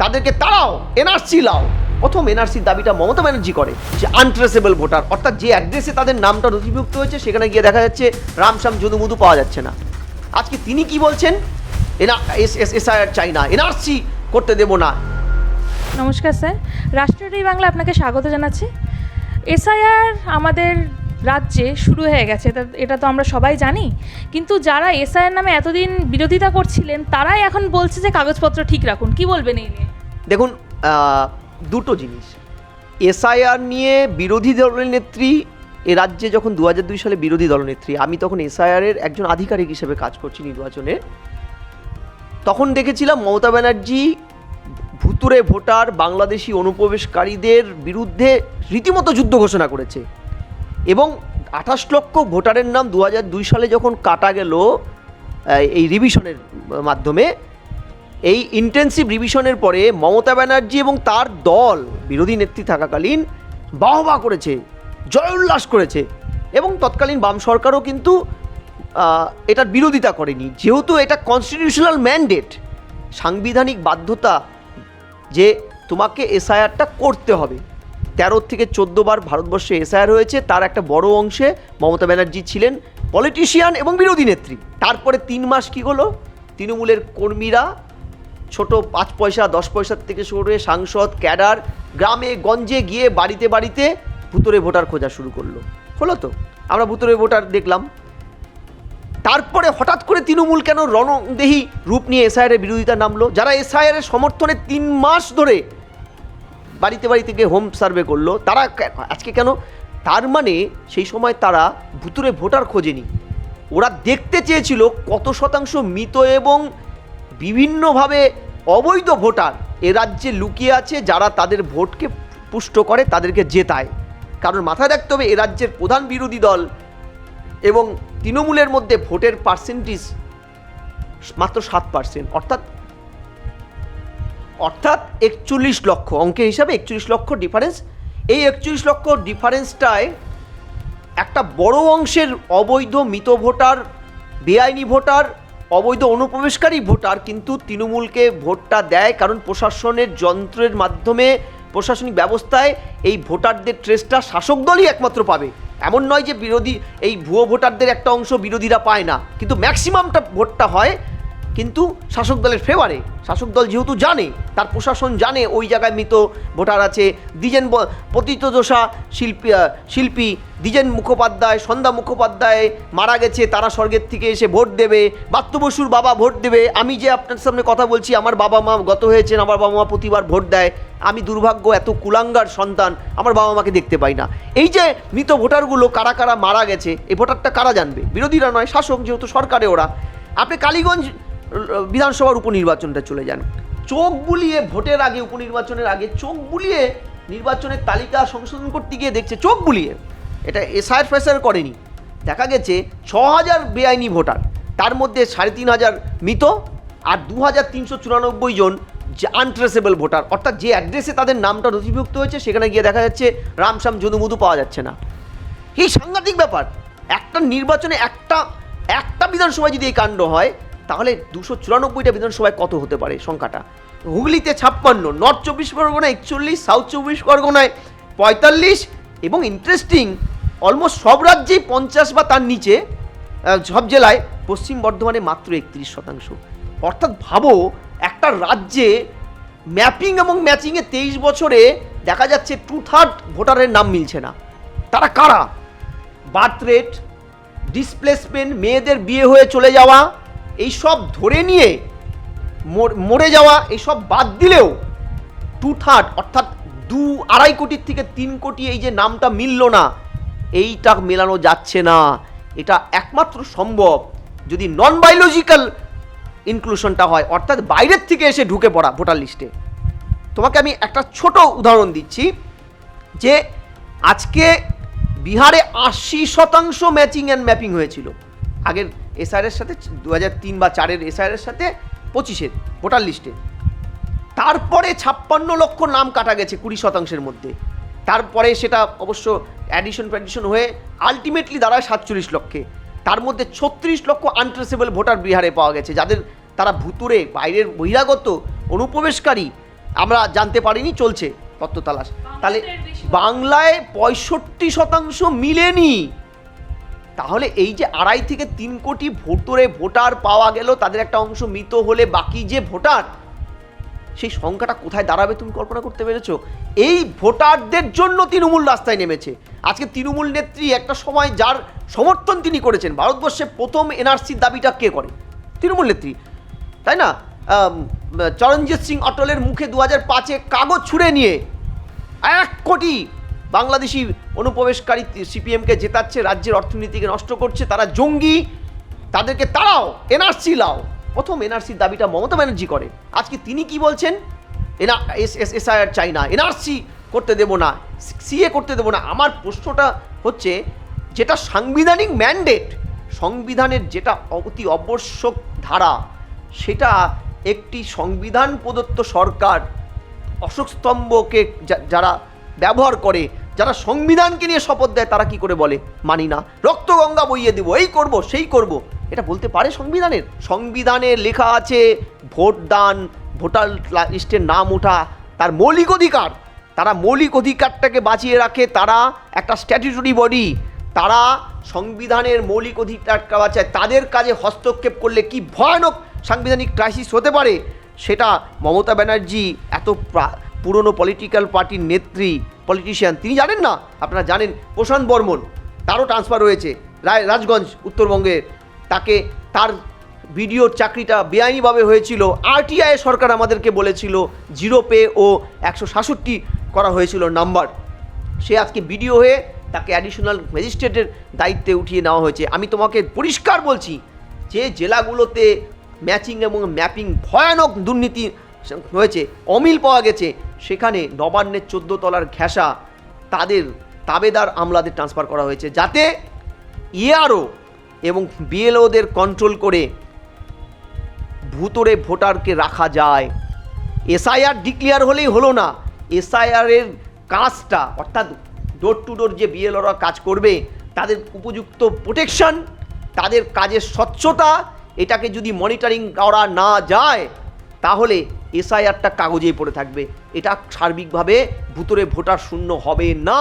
তাদেরকে তাড়াও এনআরসি লাও। প্রথম এনআরসির দাবিটা মমতা ব্যানার্জি করে, যে আনট্রেসেবল ভোটার অর্থাৎ যে অ্যাড্রেসে তাদের নামটা নথিভুক্ত হয়েছে, সেখানে গিয়ে দেখা যাচ্ছে রামশ্যাম যদুমধু পাওয়া যাচ্ছে না। আজকে তিনি কি বলছেন? এনা, এস এস, এসআইআর চাই না এনআরসি করতে দেবো না। নমস্কার, স্যার। রাষ্ট্রীয় বাংলা আপনাকে স্বাগত জানাচ্ছি। এসআইআর আমাদের রাজ্যে শুরু হয়ে গেছে, এটা তো আমরা সবাই জানি। কিন্তু যারা এসআইআর নামে এতদিন বিরোধিতা করছিলেন, তারাই এখন বলছে যে কাগজপত্র ঠিক রাখুন। কি বলবেন এই নিয়ে? দেখুন দুটো জিনিস। এসআইআর নিয়ে বিরোধী দলের নেত্রী, এ রাজ্যে যখন দু দুই সালে বিরোধী দলনেত্রী আমি তখন এসআইআরের একজন আধিকারিক হিসেবে কাজ করছি নির্বাচনে। তখন দেখেছিলাম মমতা ব্যানার্জি ভুতুরে ভোটার, বাংলাদেশি অনুপ্রবেশকারীদের বিরুদ্ধে রীতিমতো যুদ্ধ ঘোষণা করেছে। এবং আঠাশ লক্ষ ভোটারের নাম দু দুই সালে যখন কাটা গেল এই রিভিশনের মাধ্যমে, এই ইন্টেন্সিভ রিভিশনের পরে মমতা ব্যানার্জি এবং তার দল বিরোধী নেত্রী থাকাকালীন বাহবা করেছে, জয় উল্লাস করেছে এবং তৎকালীন বাম সরকারও কিন্তু এটার বিরোধিতা করেনি। যেহেতু এটা কনস্টিটিউশনাল ম্যান্ডেট সাংবিধানিক বাধ্যতা যে তোমাকে এসআইআরটা করতে হবে। তেরো থেকে চোদ্দ বার ভারতবর্ষে এসআইআর হয়েছে। তার একটা বড় অংশে মমতা ব্যানার্জি ছিলেন পলিটিশিয়ান এবং বিরোধী নেত্রী। তারপরে তিন মাস কি হলো? তৃণমূলের কর্মীরা ছোট পাঁচ পয়সা, দশ পয়সার থেকে শুরু করে সাংসদ, ক্যাডার গ্রামে, গঞ্জে গিয়ে বাড়িতে বাড়িতে ভুতুরে ভোটার খোঁজা শুরু করল। হলো তো? আমরা ভুতুরে ভোটার দেখলাম। তারপরে হঠাৎ করে তৃণমূল কেন রণদেহী রূপ নিয়ে এসআইআরের বিরোধিতা নামলো? যারা এসআইআরের সমর্থনে তিন মাস ধরে বাড়িতে বাড়িতে গিয়ে হোম সার্ভে করল। তারা আজকে কেন? তার মানে সেই সময় তারা ভুতুরে ভোটার খোঁজেনি। ওরা দেখতে চেয়েছিল কত শতাংশ মৃত এবং বিভিন্নভাবে অবৈধ ভোটার এ রাজ্যে লুকিয়ে আছে, যারা তাদের ভোটকে পুষ্ট করে, তাদেরকে জেতায়। কারণ মাথায় রাখতে হবে, এ রাজ্যের প্রধান বিরোধী দল এবং তৃণমূলের মধ্যে ভোটের পার্সেন্টেজ মাত্র সাত পার্সেন্ট অর্থাৎ অর্থাৎ একচল্লিশ লক্ষ, অঙ্কের হিসাবে একচল্লিশ লক্ষ ডিফারেন্স এই একচল্লিশ লক্ষ ডিফারেন্সটায় একটা বড় অংশের অবৈধ মৃত ভোটার, বেআইনি ভোটার, অবৈধ অনুপ্রবেশকারী ভোটার কিন্তু তৃণমূলকে ভোটটা দেয় কারণ প্রশাসনের যন্ত্রের মাধ্যমে, প্রশাসনিক ব্যবস্থায় এই ভোটারদের ট্রেসটা শাসক দলই একমাত্র পাবে। এমন নয় যে বিরোধী, এই ভুয়ো ভোটারদের একটা অংশ বিরোধীরা পায় না। কিন্তু ম্যাক্সিমামটা ভোটটা হয় কিন্তু শাসক দলের ফেভারে শাসক দল যেহেতু জানে, তার প্রশাসন জানে, ওই জায়গায় মৃত ভোটার আছে। দ্বিজেন পতিতদশা শিল্পী শিল্পী দ্বিজেন মুখোপাধ্যায়, সন্ধ্যা মুখোপাধ্যায় মারা গেছে, তারা স্বর্গের থেকে এসে ভোট দেবে। বাত্তু বসুর বাবা ভোট দেবে। আমি যে আপনার সামনে কথা বলছি, আমার বাবা মা গত হয়েছেন, আমার বাবা মা প্রতিবার ভোট দেয়। আমি দুর্ভাগ্য, এত কুলাঙ্গার সন্তান, আমার বাবা মাকে দেখতে পাই না। এই যে মৃত ভোটারগুলো কারা কারা মারা গেছে, এই ভোটারটা কারা জানবে? বিরোধীরা নয়, শাসক যেহেতু সরকারে ওরা। আপনি কালীগঞ্জ বিধানসভার উপনির্বাচনটা চলে যান। চোখ বুলিয়ে ভোটের আগে, উপনির্বাচনের আগে চোখ বুলিয়ে নির্বাচনের তালিকা সংশোধন করতে গিয়ে দেখছে, চোখ বুলিয়ে। এটা এসআইআর ফেসার করেনি। দেখা গেছে ছ হাজার বেআইনি ভোটার। তার মধ্যে সাড়ে তিন হাজার মৃত আর দু হাজার তিনশো চুরানব্বই জন যে আনট্রেসেবল ভোটার। অর্থাৎ যে অ্যাড্রেসে তাদের নামটা নথিভুক্ত হয়েছে, সেখানে গিয়ে দেখা যাচ্ছে রামশ্যাম যদুমধু পাওয়া যাচ্ছে না। এই সাংঘাতিক ব্যাপার। একটা নির্বাচনে একটা একটা বিধানসভায় যদি এই কাণ্ড হয় তাহলে দুশো চুরানব্বইটা বিধানসভায় কত হতে পারে সংখ্যাটা? হুগলিতে ছাপ্পান্ন নর্থ চব্বিশ পরগনায় একচল্লিশ সাউথ চব্বিশ পরগনায় পঁয়তাল্লিশ এবং ইন্টারেস্টিং অলমোস্ট সব রাজ্যেই পঞ্চাশ বা তার নিচে সব জেলায় পশ্চিম বর্ধমানে মাত্র একত্রিশ শতাংশ। অর্থাৎ ভাবো, একটা রাজ্যে ম্যাপিং এবং ম্যাচিংয়ে তেইশ বছরে দেখা যাচ্ছে টু থার্ড ভোটারের নাম মিলছে না। তারা কারা? বার্থ রেট ডিসপ্লেসমেন্ট মেয়েদের বিয়ে হয়ে চলে যাওয়া এই সব ধরে নিয়ে মর- যাওয়া এইসব বাদ দিলেও টু থার্ড অর্থাৎ দু আড়াই কোটির থেকে তিন কোটি এই যে নামটা মিলল না, এইটা মেলানো যাচ্ছে না। এটা একমাত্র সম্ভব যদি নন বায়োলজিক্যাল ইনক্লুশনটা হয়, অর্থাৎ বাইরের থেকে এসে ঢুকে পড়া ভোটার লিস্টে তোমাকে আমি একটা ছোট উদাহরণ দিচ্ছি যে আজকে বিহারে আশি শতাংশ ম্যাচিং অ্যান্ড ম্যাপিং হয়েছিল। আগের এসআরের সাথে দু হাজার তিন বা চারের এসআরের সাথে পঁচিশের ভোটার লিস্টে। তারপরে ছাপ্পান্ন লক্ষ নাম কাটা গেছে কুড়ি শতাংশের মধ্যে। তারপরে সেটা অবশ্য অ্যাডিশন ফ্যাডিশন হয়ে আলটিমেটলি দাঁড়ায় সাতচল্লিশ লক্ষে। তার মধ্যে ছত্রিশ লক্ষ আনট্রেসেবল ভোটার বিহারে পাওয়া গেছে যাদের তারা ভুতুরে বাইরের বহিরাগত অনুপ্রবেশকারী আমরা জানতে পারিনি চলছে তত্ত্ব তালাশ তাহলে বাংলায় পঁয়ষট্টি শতাংশ মিলেনি। তাহলে এই যে আড়াই থেকে তিন কোটি ভোটরে ভোটার পাওয়া গেল, তাদের একটা অংশ মৃত হলে বাকি যে ভোটার, সেই সংখ্যাটা কোথায় দাঁড়াবে তুমি কল্পনা করতে পেরেছ? এই ভোটারদের জন্য তৃণমূল রাস্তায় নেমেছে। আজকে তৃণমূল নেত্রী একটা সময় যার সমর্থন তিনি করেছেন, ভারতবর্ষে প্রথম এনআরসির দাবিটা কে করে? তৃণমূল নেত্রী। তাই না? চরণজিৎ সিং অটলের মুখে দু হাজার পাঁচে কাগজ ছুঁড়ে নিয়ে এক কোটি বাংলাদেশি অনুপ্রবেশকারী সিপিএমকে জেতাচ্ছে, রাজ্যের অর্থনীতিকে নষ্ট করছে, তারা জঙ্গি, তাদেরকে তারাও এনআরসি লাও। প্রথম এনআরসির দাবিটা মমতা ব্যানার্জি করে। আজকে তিনি কি বলছেন? এনা, এস এস, এসআইআর চাই না এনআরসি করতে দেবো না, সিএ করতে দেবো না। আমার প্রশ্নটা হচ্ছে, যেটা সাংবিধানিক ম্যান্ডেট সংবিধানের যেটা অতি আবশ্যক ধারা, সেটা একটি সংবিধান প্রদত্ত সরকার অশোক স্তম্ভকে যা- যারা ব্যবহার করে যারা সংবিধানকে নিয়ে শপথ দেয়, তারা কি করে বলে? মানি না। রক্তগঙ্গা বইয়ে দেবো, এই করব, সেই করব। এটা বলতে পারে সংবিধানের? সংবিধানে লেখা আছে ভোট দান ভোটার লিস্টের নাম ওঠা, তার মৌলিক অধিকার। তারা মৌলিক অধিকারটাকে বাঁচিয়ে রাখে, তারা একটা স্ট্যাটিউটরি বডি তারা সংবিধানের মৌলিক অধিকারটা বাঁচায়। তাদের কাজে হস্তক্ষেপ করলে কি ভয়ানক সাংবিধানিক ক্রাইসিস হতে পারে? সেটা মমতা ব্যানার্জি, এত প্রা- পুরনো পলিটিক্যাল পার্টির নেত্রী পলিটিশিয়ান তিনি জানেন না, আপনারা জানেন, প্রশান্ত বর্মন, তারও ট্রান্সফার হয়েছে রায়, রাজগঞ্জ উত্তরবঙ্গে। তাকে তার ভিডিওর চাকরিটা বেআইনিভাবে হয়েছিল। আরটিআই সরকার আমাদেরকে বলেছিল, জিরো পে ও একশো সাতষট্টি করা হয়েছিল নাম্বার। সে আজকে বিডিও হয়ে তাকে অ্যাডিশনাল ম্যাজিস্ট্রেটের দায়িত্বে উঠিয়ে নেওয়া হয়েছে। আমি তোমাকে পরিষ্কার বলছি, যে জেলাগুলোতে ম্যাচিং এবং ম্যাপিং ভয়ানক দুর্নীতি হয়েছে। অমিল পাওয়া গেছে। সেখানে নবান্নের চোদ্দ তলার ঘেঁষা তাদের তাবেদার আমলাদের ট্রান্সফার করা হয়েছে যাতে ইআরও এবং বিএলওদের কন্ট্রোল করে ভূতরে ভোটারকে রাখা যায়। এসআইআর ডিক্লেয়ার হলেই হলো না। এসআইআরের কাজটা, অর্থাৎ ডোর টু ডোর যে বিএলওরা কাজ করবে, তাদের উপযুক্ত প্রোটেকশন তাদের কাজের স্বচ্ছতা, এটাকে যদি মনিটরিং করা না যায়, তাহলে এসআইআরটা কাগজেই পড়ে থাকবে। এটা সার্বিকভাবে ভুতরে ভোটার শূন্য হবে না।